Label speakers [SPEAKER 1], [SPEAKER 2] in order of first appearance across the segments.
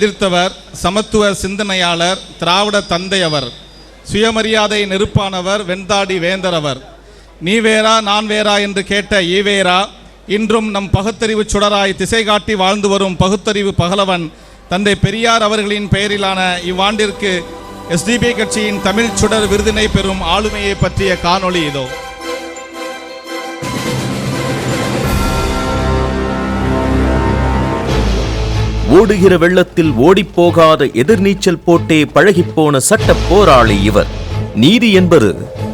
[SPEAKER 1] எதிர்த்தவர் சமத்துவ சிந்தனையாளர் திராவிட தந்தை அவர் சுயமரியாதை நெருப்பானவர் வெண்தாடி வேந்தரவர் நீ வேறா நான் வேறா என்று கேட்ட ஈவேரா இன்றும் நம் பகுத்தறிவு சுடராய் திசை காட்டி வாழ்ந்து வரும் பகுத்தறிவு பகலவன் தந்தை பெரியார் அவர்களின் பெயரிலான இவ்வாண்டிற்கு எஸ்டிபி கட்சியின் தமிழ் சுடர் விருதினை பெறும் ஆளுமையை பற்றிய காணொளி இதோ.
[SPEAKER 2] ஓடுகிற வெள்ளத்தில் ஓடிப்போகாத எதிர்நீச்சல் போட்டே பழகிப்போன சட்ட போராளி இவர். நீதி என்பது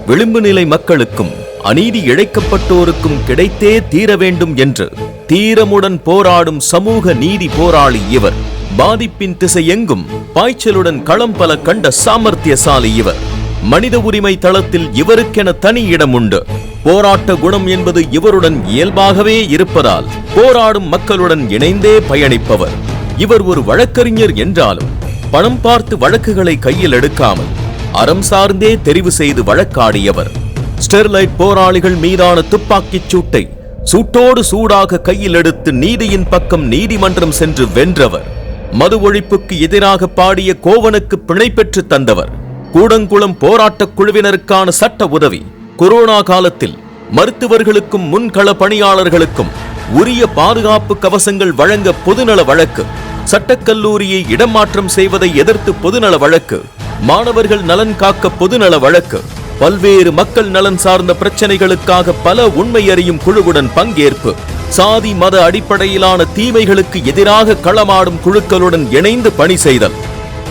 [SPEAKER 2] விளிம்பு நிலை மக்களுக்கும் அநீதி இழைக்கப்பட்டோருக்கும் கிடைத்தே தீர வேண்டும் என்று தீரமுடன் போராடும் சமூக நீதி போராளி இவர். பாதிப்பின் திசையெங்கும் பாய்ச்சலுடன் களம் பல கண்ட சாமர்த்தியசாலி இவர். மனித உரிமை தளத்தில் இவருக்கென தனி இடம் உண்டு. போராட்ட குணம் என்பது இவருடன் இயல்பாகவே இருப்பதால் போராடும் மக்களுடன் இணைந்தே பயணிப்பவர். இவர் ஒரு வழக்கறிஞர் என்றாலும் பணம் பார்த்து வழக்குகளை கையில் எடுக்காமல் அறம் சார்ந்தே தெரிவு செய்து வழக்காடியவர். ஸ்டெர்லைட் போராளிகள் மீதான துப்பாக்கிச் சூட்டை சூட்டோடு சூடாக கையில் எடுத்து நீதியின் பக்கம் நீதிமன்றம் சென்று வென்றவர். மது ஒழிப்புக்கு எதிராக பாடிய கோவனுக்கு பிணை பெற்று தந்தவர். கூடங்குளம் போராட்டக் குழுவினருக்கான சட்ட உதவி கொரோனா காலத்தில் மருத்துவர்களுக்கும் முன்கள பணியாளர்களுக்கும் உரிய பாதுகாப்பு கவசங்கள் வழங்க பொதுநல வழக்கு சட்டக்கல்லூரியை இடமாற்றம் செய்வதை எதிர்த்து பொதுநல வழக்கு. மாணவர்கள் நலன் காக்க பொதுநல வழக்கு. பல்வேறு மக்கள் நலன் சார்ந்த பிரச்சனைகளுக்காக பல உண்மை அறியும் குழுவுடன் பங்கேற்பு. சாதி மத அடிப்படையிலான தீமைகளுக்கு எதிராக களமாடும் குழுக்களுடன் இணைந்து பணி செய்தல்.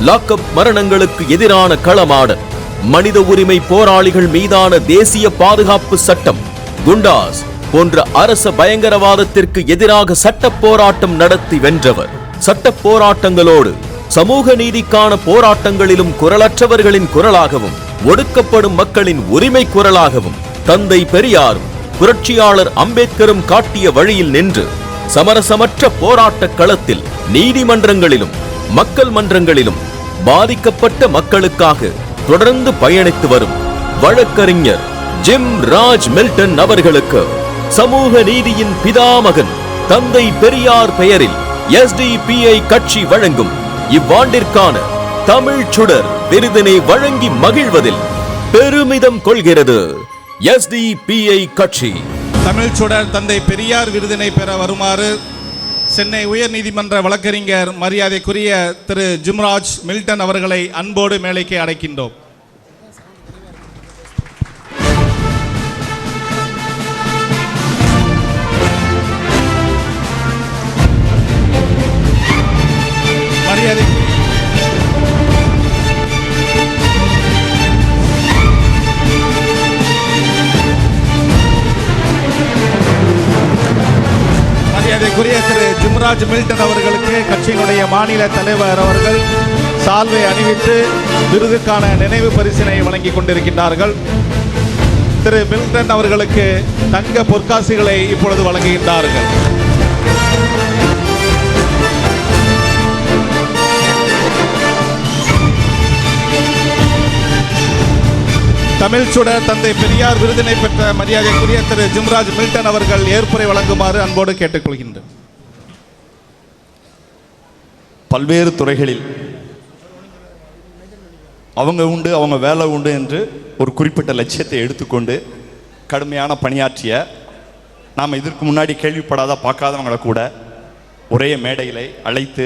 [SPEAKER 2] லாக்அப் மரணங்களுக்கு எதிரான களமாடல். மனித உரிமை போராளிகள் மீதான தேசிய பாதுகாப்பு சட்டம். குண்டாஸ் போன்ற அரச பயங்கரவாதத்திற்கு எதிராக சட்ட போராட்டம் நடத்தி வென்றவர். சட்ட போராட்டங்களோடு சமூக நீதிக்கான போராட்டங்களிலும் குரலற்றவர்களின் குரலாகவும் ஒடுக்கப்படும் மக்களின் உரிமை குரலாகவும் தந்தை பெரியாரும் புரட்சியாளர் அம்பேத்கரும் காட்டிய வழியில் நின்று சமரசமற்ற போராட்டக் களத்தில் நீதிமன்றங்களிலும் மக்கள் மன்றங்களிலும் பாதிக்கப்பட்ட மக்களுக்காக தொடர்ந்து பயணித்து வரும் வழக்கறிஞர் ஜிம் ராஜ் மில்டன் அவர்களுக்கு சமூக நீதியின் பிதாமகன் தந்தை பெரியார் பெயரில் எஸ்டிபிஐ கட்சி வழங்கும் இவ்வாண்டிற்கான தமிழ் சுடர் விருதினை வழங்கி மகிழ்வதில் பெருமிதம் கொள்கிறது எஸ்டிபிஐ கட்சி.
[SPEAKER 1] தமிழ் சுடர் தந்தை பெரியார் விருதினை பெற வருமாறு சென்னை உயர்நீதிமன்ற வழக்கறிஞர் மரியாதைக்குரிய திரு ஜிம்ராஜ் மில்டன் அவர்களை அன்போடு மேலைக்கு அடைக்கின்றோம் மரியாதைக்குரிய திரு ஜிம்ராஜ் மில்டன் அவர்களுக்கு கட்சியினுடைய மாநில தலைவர் அவர்கள் சால்வை அணிவித்து விருதுக்கான நினைவு பரிசினை வழங்கிக் கொண்டிருக்கின்றார்கள். திரு மில்டன் அவர்களுக்கு தங்க பொற்காசுகளை இப்பொழுது வழங்குகின்றார்கள். தமிழ் சுடர் தந்தை பெரியார் விருதினை பெற்ற மரியாதைக்குரிய திரு ஜிம்ராஜ் மில்டன் அவர்கள் ஏற்புரை வழங்குமாறு அன்போடு கேட்டுக்கொள்கின்றேன்.
[SPEAKER 3] பல்வேறு துறைகளில் அவங்க உண்டு அவங்க வேலை உண்டு என்று ஒரு குறிப்பிட்ட லட்சியத்தை எடுத்துக்கொண்டு கடுமையான பணியாற்றிய நாம் இதற்கு முன்னாடி கேள்விப்படாத பார்க்காதவங்களை கூட ஒரே மேடையிலே அழைத்து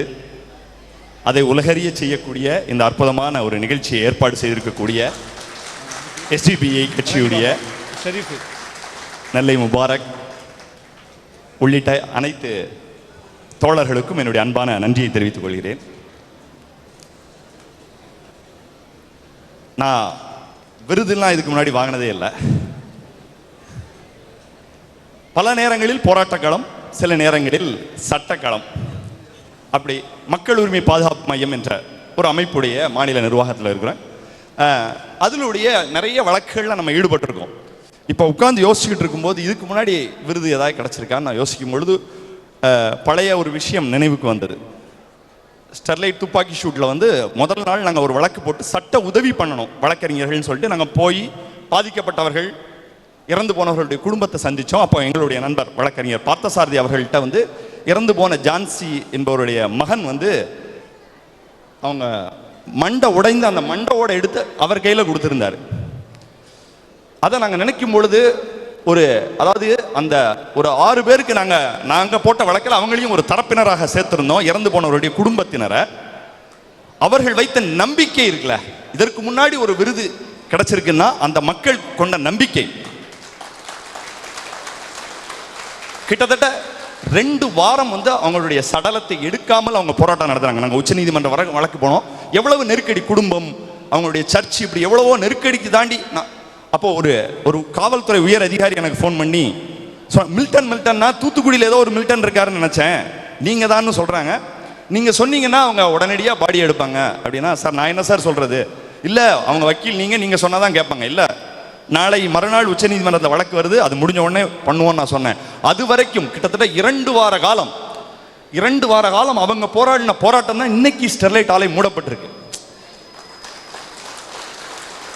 [SPEAKER 3] அதை உலகறிய செய்யக்கூடிய இந்த அற்புதமான ஒரு நிகழ்ச்சியை ஏற்பாடு செய்திருக்கக்கூடிய எஸ்டிபிஐ கட்சியுடைய நெல்லை முபாரக் உள்ளிட்ட அனைத்து தோழர்களுக்கும் என்னுடைய அன்பான நன்றியை தெரிவித்துக் கொள்கிறேன். நான் விருதுலாம் இதுக்கு முன்னாடி வாங்கினதே இல்லை. பல நேரங்களில் போராட்டக்களம் சில நேரங்களில் சட்டக்களம். அப்படி மக்கள் உரிமை பாதுகாப்பு மையம் என்ற ஒரு அமைப்புடைய மாநில நிர்வாகத்தில் இருக்கிறேன். அதிலுடைய நிறைய வழக்குகளில் நம்ம ஈடுபட்டிருக்கோம். இப்போ உட்காந்து யோசிச்சுக்கிட்டு இருக்கும்போது இதுக்கு முன்னாடி விருது ஏதாவது கிடச்சிருக்கான்னு நான் யோசிக்கும் பொழுது பழைய ஒரு விஷயம் நினைவுக்கு வந்தது. ஸ்டெர்லைட் துப்பாக்கி ஷூட்டில் வந்து முதல் நாள் நாங்கள் ஒரு வழக்கு போட்டு சட்ட உதவி பண்ணணும் வழக்கறிஞர்கள்னு சொல்லிட்டு நாங்கள் போய் பாதிக்கப்பட்டவர்கள் இறந்து போனவர்களுடைய குடும்பத்தை சந்தித்தோம் அப்போ எங்களுடைய நண்பர் வழக்கறிஞர் பார்த்தசாரதி அவர்கள்ட்ட வந்து இறந்து போன ஜான்சி என்பவருடைய மகன் வந்து அவங்க மண்டை உடைந்து அந்த மண்டையோட எடுத்து அவர் கையில் கொடுத்துருந்தாரு. அதை நாங்கள் நினைக்கும் பொழுது ஒரு அதாவது அந்த ஒரு ஆறு பேருக்கு நாங்கள் நாங்கள் போட்ட வழக்கில் அவங்களையும் ஒரு தரப்பினராக சேர்த்திருந்தோம். இறந்து போனவருடைய குடும்பத்தினரை. அவர்கள் வைத்த நம்பிக்கை இருக்குல்ல இதற்கு முன்னாடி ஒரு விருது கிடைச்சிருக்குன்னா அந்த மக்கள் கொண்ட நம்பிக்கை. கிட்டத்தட்ட ரெண்டு வாரம் வந்து அவங்களுடைய சடலத்தை எடுக்காமல் அவங்க போராட்டம் நடத்துறாங்க. நாங்கள் உச்சநீதிமன்ற வர வழக்கு போனோம். எவ்வளவு நெருக்கடி குடும்பம் அவங்களுடைய சர்ச் இப்படி எவ்வளவோ நெருக்கடிக்கு தாண்டி நான் அப்போ ஒரு ஒரு காவல்துறை உயர் அதிகாரி எனக்கு ஃபோன் பண்ணி ஸோ மில்டன் மில்டன்னா தூத்துக்குடியில் ஏதோ ஒரு மில்டன் இருக்காருன்னு நினச்சேன். நீங்கள் தான்னு சொல்கிறாங்க நீங்கள் சொன்னீங்கன்னா அவங்க உடனடியாக பாடி எடுப்பாங்க. அப்படின்னா சார் நான் என்ன சார் சொல்கிறது இல்லை அவங்க வக்கீல் நீங்கள் நீங்கள் சொன்னால் தான் கேட்பாங்க. இல்லை நாளை மறுநாள் உச்சநீதிமன்றத்தில் வழக்கு வருது. அது முடிஞ்ச உடனே பண்ணுவோம்னு நான் சொன்னேன். அது வரைக்கும் கிட்டத்தட்ட இரண்டு வார காலம் இரண்டு வார காலம் அவங்க போராடின போராட்டம் தான் இன்னைக்கு ஸ்டெர்லைட் ஆலை மூடப்பட்டிருக்கு.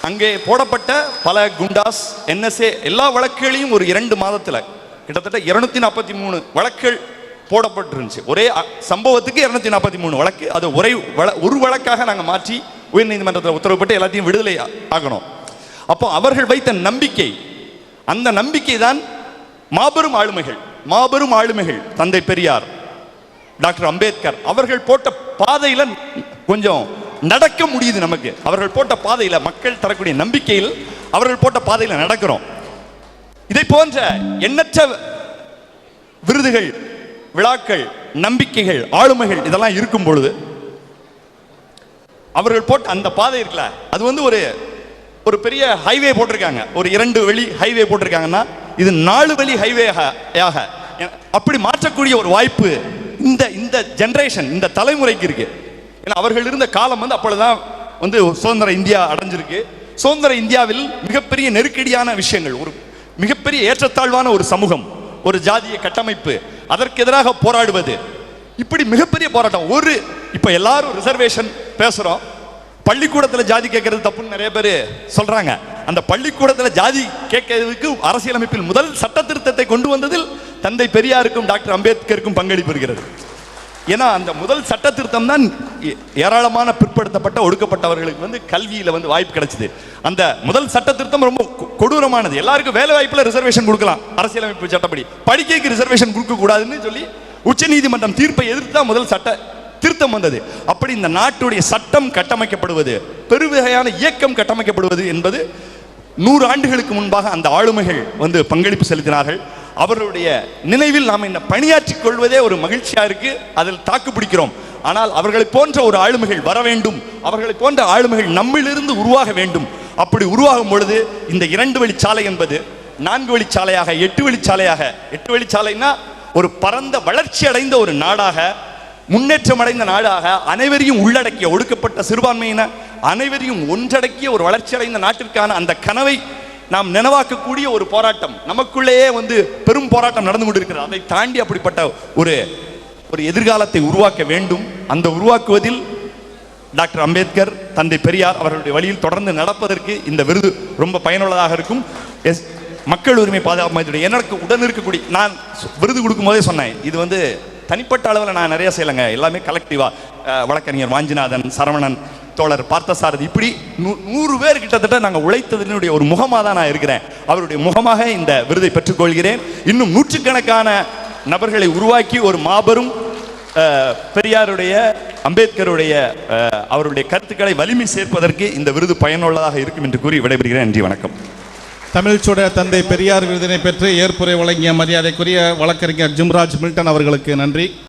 [SPEAKER 3] அங்கே போடப்பட்ட பல குண்டாஸ் என்எஸ்ஏ எல்லா வழக்குகளையும் ஒரு இரண்டு மாதத்தில் கிட்டத்தட்ட இருநூத்தி நாற்பத்தி மூணு வழக்குகள் போடப்பட்டிருந்துச்சு. ஒரே அ- சம்பவத்துக்கு இருநூத்தி நாற்பத்தி மூணு வழக்கு. அது ஒரே ஒரு வழக்காக நாங்கள் மாற்றி உயர்நீதிமன்றத்தில் உத்தரவுப்பட்டு எல்லாத்தையும் விடுதலை ஆகணும். அப்போ அவர்கள் வைத்த நம்பிக்கை. அந்த நம்பிக்கை தான் மாபெரும் ஆளுமைகள் மாபெரும் ஆளுமைகள். தந்தை பெரியார் டாக்டர் அம்பேத்கர் அவர்கள் போட்ட பாதையில் கொஞ்சம் நடக்க முடியுது நமக்கு. அவர்கள் போட்ட பாதையில் மக்கள் தரக்கூடிய நம்பிக்கையில் அவர்கள் போட்ட பாதையில் நடக்கிறோம். இதை போன்ற எண்ணற்ற விருதுகள் விழாக்கள் நம்பிக்கைகள் ஆளுமைகள் இதெல்லாம் இருக்கும் பொழுது அவர்கள் போட்ட அந்த பாதை இருக்குல்ல அது வந்து ஒரு ஒரு பெரிய ஹைவே போட்டிருக்காங்க. ஒரு இரண்டு வழி ஹைவே போட்டிருக்காங்கன்னா இது நாலு வழி ஹைவே யாக அப்படி மாற்றக்கூடிய ஒரு வாய்ப்பு இந்த இந்த ஜென்ரேஷன் இந்த தலைமுறைக்கு இருக்கு. ஏன்னா அவர்கள் இருந்த காலம் வந்து அப்பொழுதுதான் வந்து சுதந்திர இந்தியா அடைஞ்சிருக்கு. சுதந்திர இந்தியாவில் மிகப்பெரிய நெருக்கடியான விஷயங்கள் ஒரு மிகப்பெரிய ஏற்றத்தாழ்வான ஒரு சமூகம் ஒரு ஜாதிய கட்டமைப்பு அதற்கு எதிராக போராடுவது. இப்படி மிகப்பெரிய போராட்டம். ஒரு இப்போ எல்லாரும் ரிசர்வேஷன் பேசுகிறோம் பள்ளிக்கூடத்தில் ஜாதி கேட்கறது தப்புன்னு நிறைய பேர் சொல்றாங்க. அந்த பள்ளிக்கூடத்தில் ஜாதி கேட்கறதுக்கு அரசியலமைப்பில் முதல் சட்ட திருத்தத்தை கொண்டு வந்ததில் தந்தை பெரியாருக்கும் டாக்டர் அம்பேத்கருக்கும் பங்களிப்பு இருக்கிறது. ஏன்னா அந்த முதல் சட்ட திருத்தம் தான் ஏ- ஏராளமான பிற்படுத்தப்பட்ட ஒடுக்கப்பட்டவர்களுக்கு வந்து கல்வியில் வந்து வாய்ப்பு கிடைச்சது. அந்த முதல் சட்ட திருத்தம் ரொம்ப கொடூரமானது. எல்லாருக்கும் வேலை வாய்ப்பில் ரிசர்வேஷன் கொடுக்கலாம். அரசியலமைப்பு சட்டப்படி. படிக்கைக்கு ரிசர்வேஷன் கொடுக்க கூடாதுன்னு சொல்லி உச்சநீதிமன்றம் தீர்ப்பை எதிர்த்து தான் முதல் சட்ட திருத்தம் வந்தது. அப்படி இந்த நாட்டுடைய சட்டம் கட்டமைக்கப்படுவது பெருவகையான இயக்கம் கட்டமைக்கப்படுவது என்பது நூறு ஆண்டுகளுக்கு முன்பாக அந்த ஆளுமைகள் வந்து பங்களிப்பு செலுத்தினார்கள். அவர்களுடைய நினைவில் நாம் இந்த பணியாற்றிக் கொள்வதே ஒரு மகிழ்ச்சியா இருக்கு அதில் தாக்கு பிடிக்கிறோம். ஆனால் அவர்களை போன்ற ஒரு ஆளுமைகள் வர வேண்டும் அவர்களை போன்ற ஆளுமைகள் நம்மிலிருந்து உருவாக வேண்டும். அப்படி உருவாகும் பொழுது இந்த இரண்டு வழிச்சாலை என்பது நான்கு வழிச்சாலையாக எட்டு வழிச்சாலையாக எட்டு வழிச்சாலைன்னா ஒரு பரந்த வளர்ச்சி அடைந்த ஒரு நாடாக முன்னேற்றம் அடைந்த நாடாக அனைவரையும் உள்ளடக்கிய ஒடுக்கப்பட்ட சிறுபான்மையின அனைவரையும் ஒன்றடக்கிய ஒரு வளர்ச்சி அடைந்த நாட்டிற்கான அந்த கனவை நாம் நினைவாக்கக்கூடிய ஒரு போராட்டம். நமக்குள்ளேயே வந்து பெரும் போராட்டம் நடந்து கொண்டிருக்கிறது. அதை தாண்டி அப்படிப்பட்ட ஒரு ஒரு எதிர்காலத்தை உருவாக்க வேண்டும். அந்த உருவாக்குவதில் டாக்டர் அம்பேத்கர் தந்தை பெரியார் அவர்களுடைய வழியில் தொடர்ந்து நடப்பதற்கு இந்த விருது ரொம்ப பயனுள்ளதாக இருக்கும். எஸ் மக்கள் உரிமை பாதுகாப்பு மையத்துடைய எனக்கு உடன் இருக்கக்கூடிய நான் விருது கொடுக்கும் போதே சொன்னேன். இது வந்து தனிப்பட்ட அளவில் நான் நிறைய செய்யலைங்க. எல்லாமே கலெக்டிவா வழக்கறிஞர் வாஞ்சிநாதன் சரவணன் தோழர் பார்த்தசாரதி இப்படி நூ- நூறு பேர் கிட்டத்தட்ட நாங்கள் உழைத்ததனுடைய ஒரு முகமாக தான் நான் இருக்கிறேன். அவருடைய முகமாக இந்த விருதை பெற்றுக்கொள்கிறேன். இன்னும் நூற்றுக்கணக்கான நபர்களை உருவாக்கி ஒரு மாபெரும் பெரியாருடைய அம்பேத்கருடைய அவருடைய கருத்துக்களை வலிமை சேர்ப்பதற்கு இந்த விருது பயனுள்ளதாக இருக்கும் என்று கூறி விடைபெறுகிறேன். நன்றி வணக்கம்.
[SPEAKER 1] தமிழ்ச்சுடைய தந்தை பெரியார் விருதினை பெற்று ஏற்புரை வழங்கிய மரியாதைக்குரிய வழக்கறிஞர் ஜிம்ராஜ் மில்டன் அவர்களுக்கு நன்றி.